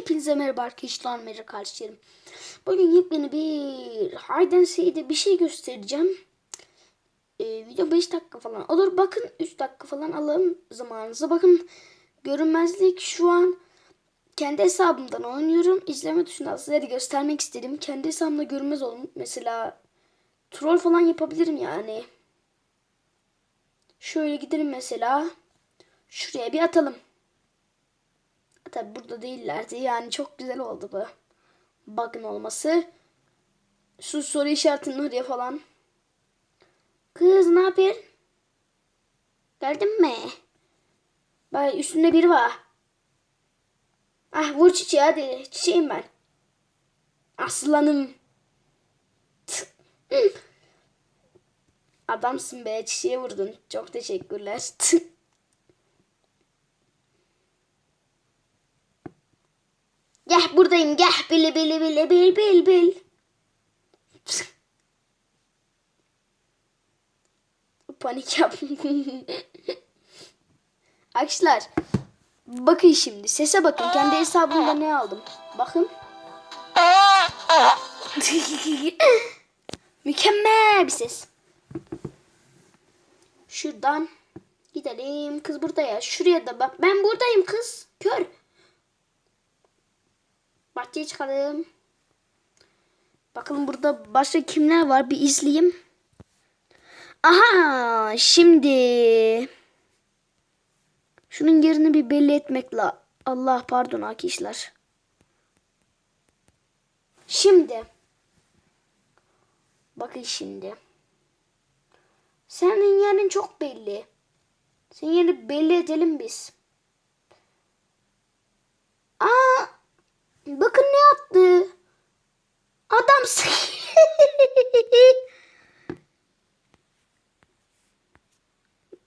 Hepinize merhaba arkadaşlar. Merhaba kardeşlerim. Bugün yepyeni bir hide and seek'de bir şey göstereceğim. Ee, video 5 dakika falan olur. Bakın 3 dakika falan alalım zamanınızı. Bakın görünmezlik şu an kendi hesabımdan oynuyorum. İzleme tuşuna size de göstermek istedim. Kendi hesabımda görünmez olun. Mesela troll falan yapabilirim yani. Şöyle gidelim mesela. Şuraya bir atalım. Tabi burada değillerdi. Yani çok güzel oldu bu. Bug'ın olması. Şu soru işaretinin oraya falan. Kız ne yapıyorsun? Geldin mi? Bak üstünde biri var. Ah vur çiçeği hadi. Çiçeğim ben. Aslanım. Adamsın be çiçeğe vurdun. Çok teşekkürler. Gel buradayım gel bili bili bili bil bil bil. Panik yaptım. Arkadaşlar bakın şimdi sese bakın kendi hesabımda ne aldım. Bakın. Mükemmel bir ses. Şuradan gidelim. Kız burada ya. Şuraya da bak. Ben buradayım kız. Kör. Bahçeye çıkalım. Bakalım burada başka kimler var bir izleyeyim. Aha şimdi şunun yerini bir belli etmek la. Allah pardon arkadaşlar. Şimdi bakın şimdi. Senin yerin çok belli. Senin yerini belli edelim biz. Aa Bakın ne yaptı. Adam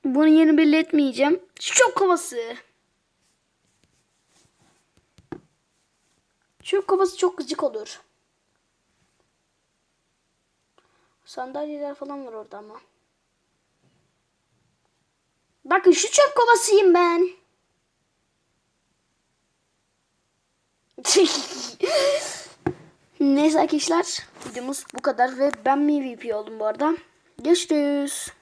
Bunu yeni belli etmeyeceğim. Çok kovası. Çöp kovası çok gıcık olur. Sandalyeler falan var orada ama. Bakın şu çöp kovasıyım ben. Neyse arkadaşlar videomuz bu kadar ve ben MVP oldum bu arada. Görüşürüz.